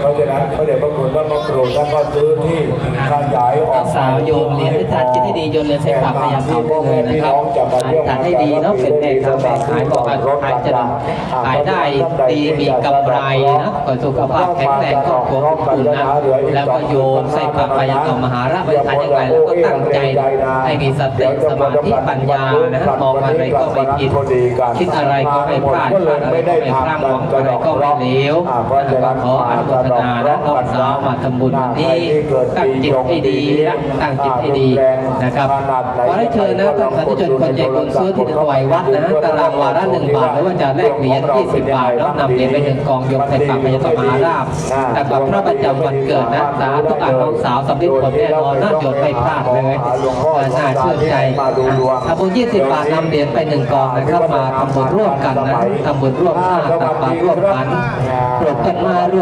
เพราะฉะนั้นพระเดชพระคุณพระมครูท่านก็ซื้อที่ขยายออกสาวโยมเรียนวิชาจิต ดีโยนเรียนใช้ปากพยายามทำเลยนะครับจัดให้ดีเนาะเป็นแม่ค้าแม่ขายบอกว่าขายจะขายได้ดีมีกำไรนะก็สุขภาพแข็งแรงครอบครัวอบอุ่นนะแล้วก็โยมใส่ปากพยายามต่อมหาราชบริหารอย่างไรแล้วก็ตั้งใจให้มีสติสมาธิปัญญานะมองอะไรก็ไม่ผิดคิดอะไรก็ไม่พลาดพลาดอะไรก็ไม่พลาดหวังอะไรก็ไม่เลวนะครับขออนุโมทนานะน้องสาวมาทำบุญวันนี้ตั้งจิตให้ดีนะตั้งจิตให้ดีนะครับขอให้เชิญนะท่านสาธุชนคนใจบุญซื้อที่ถวายวัดนะตารางวาระหนึ่งบาทหรือว่าจะแลกเหรียญ20 บาทแล้วนำเหรียญไปหนึ่งกองโยมใส่ปากพญาตมหาราชแต่กับพระประจำวันเกิดนะสาธุอ่านน้องสาวสำเร็จผลแน่นอนน่าโยนไม่พลาดเลยน่าเชื่อใจทำบุญ20 บาทนำเหรียญไปหนึ่งกองนะครับมาทำบุญร่วมกันนะทำบุญร่วมชาติตักบาตรร่วมกันปลูกต้นไม้ร่วม